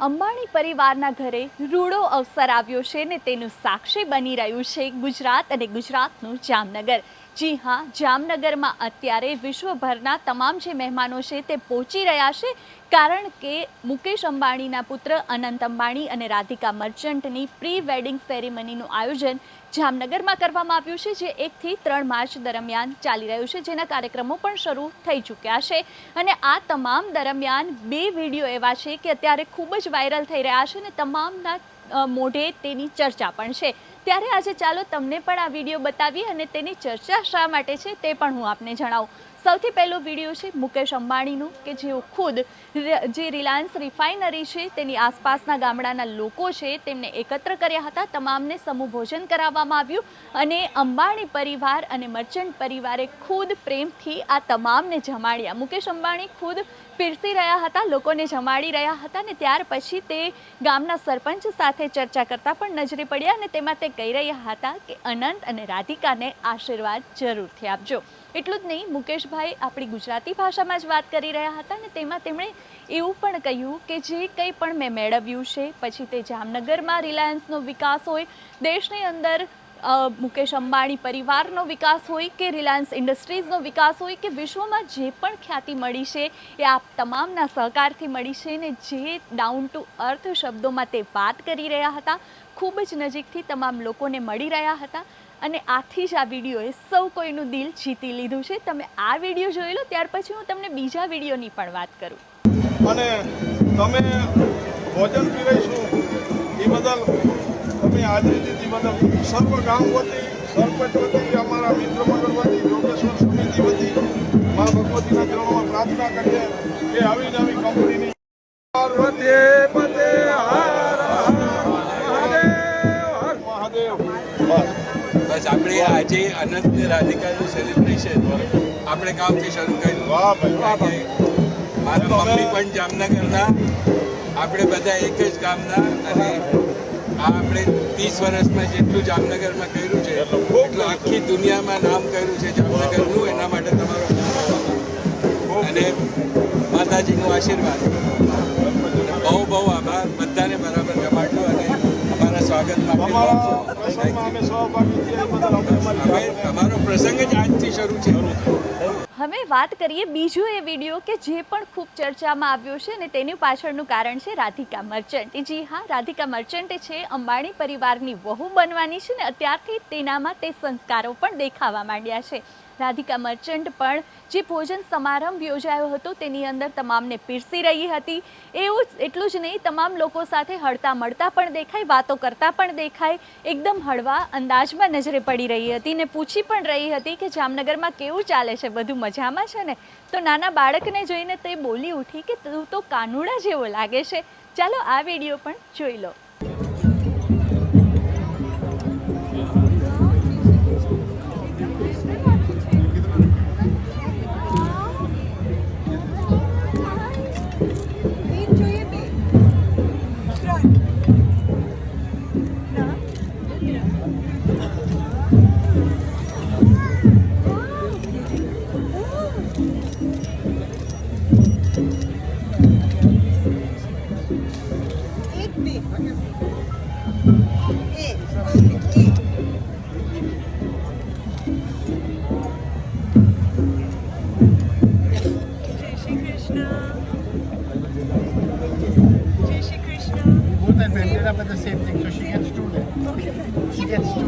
અંબાણી પરિવારના ઘરે રૂડો અવસર આવ્યો છે ને તેનું સાક્ષી બની રહ્યું છે ગુજરાત અને ગુજરાતનું જામનગર. જી હા, જામનગરમાં અત્યારે વિશ્વભરના તમામ જે મહેમાનો છે તે પહોંચી રહ્યા છે, કારણ કે મુકેશ અંબાણીના પુત્ર અનંત અંબાણી અને રાધિકા મર્ચન્ટની પ્રી વેડિંગ સેરેમનીનું આયોજન જામનગરમાં કરવામાં આવ્યું છે, જે એકથી ત્રણ માર્ચ દરમિયાન ચાલી રહ્યું છે. જેના કાર્યક્રમો પણ શરૂ થઈ ચૂક્યા છે અને આ તમામ દરમિયાન બે વીડિયો એવા છે કે અત્યારે ખૂબ જ વાયરલ થઈ રહ્યા છે અને તમામના મોઢે તેની ચર્ચા પણ છે. ત્યારે આજે ચાલો તમને પણ આ વીડિયો બતાવી અને તેની ચર્ચા શા માટે છે તે પણ હું આપને જણાવું. સૌથી પહેલો વીડિયો છે મુકેશ અંબાણીનું, કે જેઓ ખુદ જે રિલાયન્સ રિફાઇનરી છે, તેની આસપાસના ગામડાના લોકો છે, તેમને એકત્ર કર્યા હતા. તમામને સમૂહ ભોજન કરાવવામાં આવ્યું અને અંબાણી પરિવાર અને મર્ચન્ટ પરિવારે ખુદ પ્રેમથી આ તમામને જમાડ્યા. મુકેશ અંબાણી ખુદ પીરસી રહ્યા હતા, લોકોને જમાડી રહ્યા હતા ને ત્યાર પછી તે ગામના સરપંચ સાથે ચર્ચા કરતા પણ નજરે પડ્યા અને તેમાં તે કહી રહ્યા હતા કે અનંત અને રાધિકાને આશીર્વાદ જરૂરથી આપજો. એટલું જ નહીં, મુકેશભાઈ આપણી ગુજરાતી ભાષામાં જ વાત કરી રહ્યા હતા ને તેમાં તેમણે એવું પણ કહ્યું કે જે કંઈ પણ મેં મેળવ્યું છે, પછી તે જામનગરમાં રિલાયન્સનો વિકાસ હોય, દેશની અંદર મુકેશ અંબાણી પરિવારનો વિકાસ હોય કે રિલાયન્સ ઇન્ડસ્ટ્રીઝનો વિકાસ હોય કે વિશ્વમાં જે પણ ખ્યાતિ મળી છે, એ આપ તમામના સહકારથી મળી છે ને જે ડાઉન ટુ અર્થ શબ્દોમાં તે વાત કરી રહ્યા હતા, ખૂબ જ નજીકથી તમામ લોકોને મળી રહ્યા હતા. અને આથી જ આ વિડીયોએ સૌ કોઈનું દિલ જીતી લીધું છે. તમે આ વીડિયો જોઈ લો, ત્યાર પછી હું તમને બીજા વિડીયોની પણ વાત કરું. અને તમે ભોજન પીરસું એ બદલ તમે હાજરી દીધી બદલ સર્વ ગામ વતી સરપંચ વતી અમારા મિત્ર મંડળ વતી, યોગેશ્વર સમિતિ વતી, મા ભગવતીના ચરણોમાં પ્રાર્થના કરીએ કે આવી નવી કંપનીની બસ આપણે આજે અનંત રાધિકાનું સેલિબ્રેશન આપણે ગામથી શરૂ કર્યું. મારા મમ્મી પણ જામનગરના. આપણે બધા એક જ ગામના અને આ આપણે ત્રીસ વર્ષમાં જેટલું જામનગરમાં કર્યું છે એટલું આખી દુનિયામાં નામ કર્યું છે જામનગરનું એના માટે તમારો અને માતાજીનો આશીર્વાદ. બહુ બહુ અમારો પ્રસંગ જ આજથી શરૂ છે હવે વાત કરીએ બીજો એ વીડિયો કે જે પણ ખૂબ ચર્ચામાં આવ્યો છે અને તેની પાછળનું કારણ છે રાધિકા મર્ચન્ટ. જી હા રાધિકા મર્ચન્ટ છે અંબાણી પરિવારની વહુ બનવાની છે ને અત્યારથી તેનામાં તે સંસ્કારો પણ દેખાવા માંડ્યા છે. રાધિકા મર્ચન્ટ પણ જે ભોજન સમારંભ યોજાયો હતો તેની અંદર તમામને પીરસી રહી હતી. એવું એટલું જ નહીં, તમામ લોકો સાથે હળતા મળતા પણ દેખાય, વાતો કરતા પણ દેખાય. એકદમ હળવા અંદાજમાં નજરે પડી રહી હતી ને પૂછી પણ રહી હતી કે જામનગરમાં કેવું ચાલે છે, બધું મજામાં છે ને? તો નાના બાળકને જોઈને તે બોલી ઉઠી કે તું તો કાનુડા જેવો લાગે છે. ચાલો આ વીડિયો પણ જોઈ લો. Krishna. Both are painted up at the same thing, so she gets two there. Okay, fine aqui.